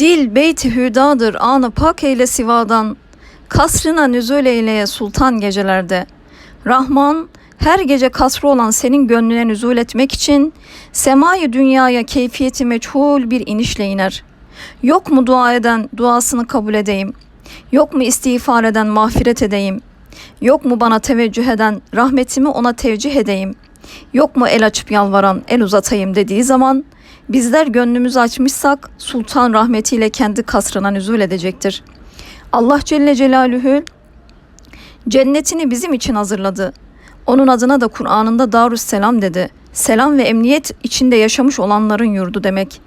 Dil beyti hüdadır anı pak eyle sivadan. Kasrına nüzul eyleye sultan gecelerde. Rahman her gece kasrı olan senin gönlüne nüzul etmek için semayı dünyaya keyfiyeti meçhul bir inişle iner. Yok mu dua eden duasını kabul edeyim? Yok mu istiğfar eden mağfiret edeyim? Yok mu bana teveccüh eden rahmetimi ona tevcih edeyim? Yok mu el açıp yalvaran el uzatayım dediği zaman bizler gönlümüzü açmışsak sultan rahmetiyle kendi kasrına nüzul edecektir. Allah Celle Celaluhu cennetini bizim için hazırladı. Onun adına da Kur'an'ında Darüsselam dedi. Selam ve emniyet içinde yaşamış olanların yurdu demek.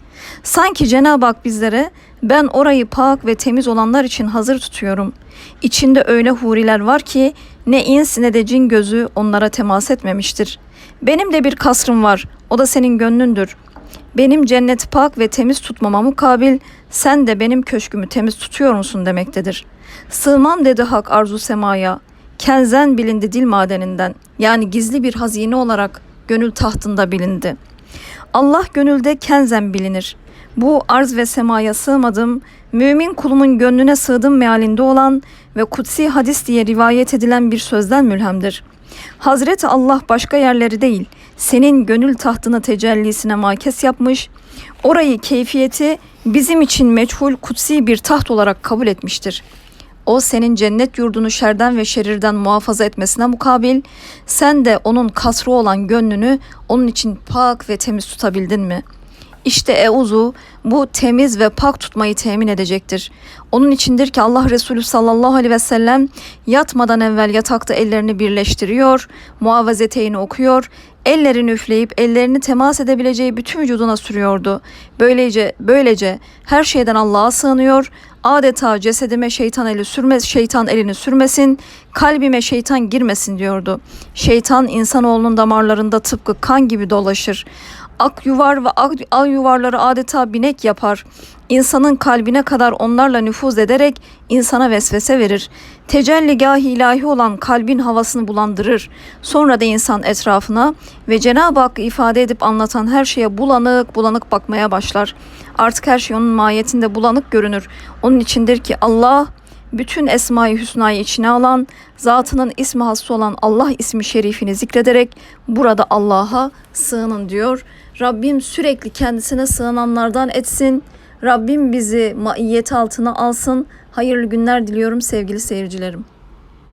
Sanki Cenab-ı Hak bizlere ben orayı pak ve temiz olanlar için hazır tutuyorum. İçinde öyle huriler var ki ne ins ne de cin gözü onlara temas etmemiştir. Benim de bir kasrım var. O da senin gönlündür. Benim cenneti pak ve temiz tutmama mukabil sen de benim köşkümü temiz tutuyor musun demektedir. Sığmam dedi hak arzu semaya. Kenzen bilindi dil madeninden. Yani gizli bir hazine olarak gönül tahtında bilindi. Allah gönülde kenzen bilinir. Bu arz ve semaya sığmadım, mümin kulumun gönlüne sığdım mealinde olan ve kutsi hadis diye rivayet edilen bir sözden mülhemdir. Hazreti Allah başka yerleri değil, senin gönül tahtını tecellisine makes yapmış, orayı keyfiyeti bizim için meçhul kutsi bir taht olarak kabul etmiştir.'' O senin cennet yurdunu şerden ve şerirden muhafaza etmesine mukabil sen de onun kasrı olan gönlünü onun için pak ve temiz tutabildin mi? İşte Euzu bu temiz ve pak tutmayı temin edecektir. Onun içindir ki Allah Resulü sallallahu aleyhi ve sellem yatmadan evvel yatakta ellerini birleştiriyor, muavazeteyni okuyor, ellerini üfleyip ellerini temas edebileceği bütün vücuduna sürüyordu. Böylece böylece her şeyden Allah'a sığınıyor. Adeta cesedime şeytan eli sürmez, şeytan elini sürmesin, kalbime şeytan girmesin diyordu. Şeytan insanoğlunun damarlarında tıpkı kan gibi dolaşır. Ak yuvar ve ak, al yuvarları adeta binek yapar. İnsanın kalbine kadar onlarla nüfuz ederek insana vesvese verir. Tecelligah ilahi olan kalbin havasını bulandırır. Sonra da insan etrafına ve Cenab-ı Hakk'ı ifade edip anlatan her şeye bulanık bulanık bakmaya başlar. Artık her şey onun mahiyetinde bulanık görünür. Onun içindir ki Allah bütün Esma-i Hüsna'yı içine alan, zatının ismi hası olan Allah ismi şerifini zikrederek burada Allah'a sığının diyor. Rabbim sürekli kendisine sığınanlardan etsin. Rabbim bizi maiyet altına alsın. Hayırlı günler diliyorum sevgili seyircilerim.